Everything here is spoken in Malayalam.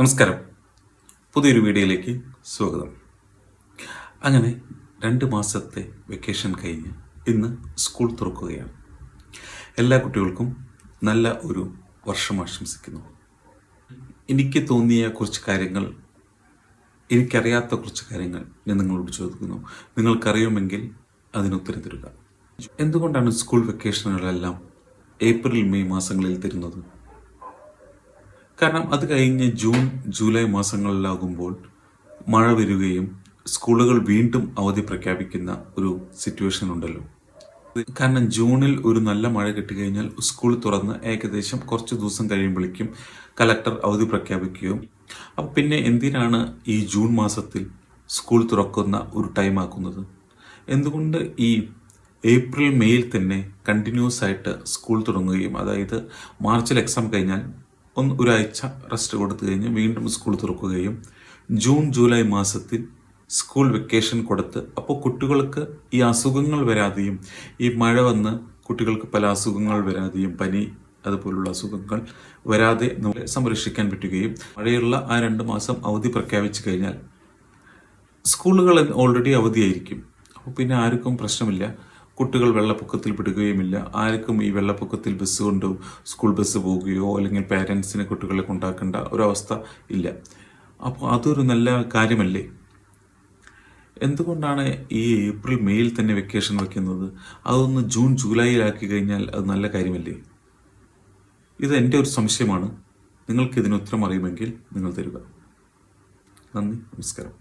നമസ്കാരം. പുതിയൊരു വീഡിയോയിലേക്ക് സ്വാഗതം. അങ്ങനെ രണ്ട് മാസത്തെ വെക്കേഷൻ കഴിഞ്ഞ് ഇന്ന് സ്കൂൾ തുറക്കുകയാണ്. എല്ലാ കുട്ടികൾക്കും നല്ല ഒരു വർഷം ആശംസിക്കുന്നു. എനിക്ക് തോന്നിയ കുറച്ച് കാര്യങ്ങൾ എനിക്കറിയാത്ത കുറച്ച് കാര്യങ്ങൾ ഞാൻ നിങ്ങളോട് ചോദിക്കുന്നു. നിങ്ങൾക്കറിയുമെങ്കിൽ അതിനുത്തരം തരിക. എന്തുകൊണ്ടാണ് സ്കൂൾ വെക്കേഷനുകളെല്ലാം ഏപ്രിൽ മെയ് മാസങ്ങളിൽ തരുന്നത്? കാരണം അത് കഴിഞ്ഞ് ജൂൺ ജൂലൈ മാസങ്ങളിലാകുമ്പോൾ മഴ വരികയും സ്കൂളുകൾ വീണ്ടും അവധി പ്രഖ്യാപിക്കുന്ന ഒരു സിറ്റുവേഷൻ ഉണ്ടല്ലോ. കാരണം ജൂണിൽ ഒരു നല്ല മഴ കിട്ടിക്കഴിഞ്ഞാൽ സ്കൂൾ തുറന്ന് ഏകദേശം കുറച്ച് ദിവസം കഴിയുമ്പോഴേക്കും കലക്ടർ അവധി പ്രഖ്യാപിക്കുകയും. അപ്പം പിന്നെ എന്തിനാണ് ഈ ജൂൺ മാസത്തിൽ സ്കൂൾ തുറക്കുന്ന ഒരു ടൈം ആക്കുന്നത്? എന്തുകൊണ്ട് ഈ ഏപ്രിൽ മെയ്യിൽ തന്നെ കണ്ടിന്യൂസ് ആയിട്ട് സ്കൂൾ തുടങ്ങുകയും അതായത് മാർച്ചിൽ എക്സാം കഴിഞ്ഞാൽ ഒന്ന് ഒരാഴ്ച റെസ്റ്റ് കൊടുത്തു കഴിഞ്ഞ് വീണ്ടും സ്കൂൾ തുറക്കുകയും ജൂൺ ജൂലൈ മാസത്തിൽ സ്കൂൾ വെക്കേഷൻ കൊടുത്ത് അപ്പോൾ കുട്ടികൾക്ക് ഈ അസുഖങ്ങൾ വരാതെയും ഈ മഴ വന്ന് കുട്ടികൾക്ക് പല അസുഖങ്ങൾ വരാതെയും പനി അതുപോലുള്ള അസുഖങ്ങൾ വരാതെ നമ്മളെ സംരക്ഷിക്കാൻ പറ്റുകയും മഴയുള്ള ആ രണ്ട് മാസം അവധി പ്രഖ്യാപിച്ചു കഴിഞ്ഞാൽ സ്കൂളുകൾ ഓൾറെഡി അവധിയായിരിക്കും. അപ്പോൾ പിന്നെ ആർക്കും പ്രശ്നമില്ല. കുട്ടികൾ വെള്ളപ്പൊക്കത്തിൽ പെടുകയുമില്ല. ആർക്കും ഈ വെള്ളപ്പൊക്കത്തിൽ ബസ് കൊണ്ട് സ്കൂൾ ബസ് പോവുകയോ അല്ലെങ്കിൽ പേരൻസിനെ കുട്ടികളെ കൊണ്ടാക്കേണ്ട ഒരവസ്ഥ ഇല്ല. അപ്പോൾ അതൊരു നല്ല കാര്യമല്ലേ? എന്തുകൊണ്ടാണ് ഈ ഏപ്രിൽ മെയ്യിൽ തന്നെ വെക്കേഷൻ വയ്ക്കുന്നത്? അതൊന്ന് ജൂൺ ജൂലൈയിലാക്കി കഴിഞ്ഞാൽ അത് നല്ല കാര്യമല്ലേ? ഇത് എന്റെ ഒരു സംശയമാണ്. നിങ്ങൾക്ക് ഇതിന് ഉത്തരം അറിയുമെങ്കിൽ നിങ്ങൾ തരിക. നന്ദി നമസ്കാരം.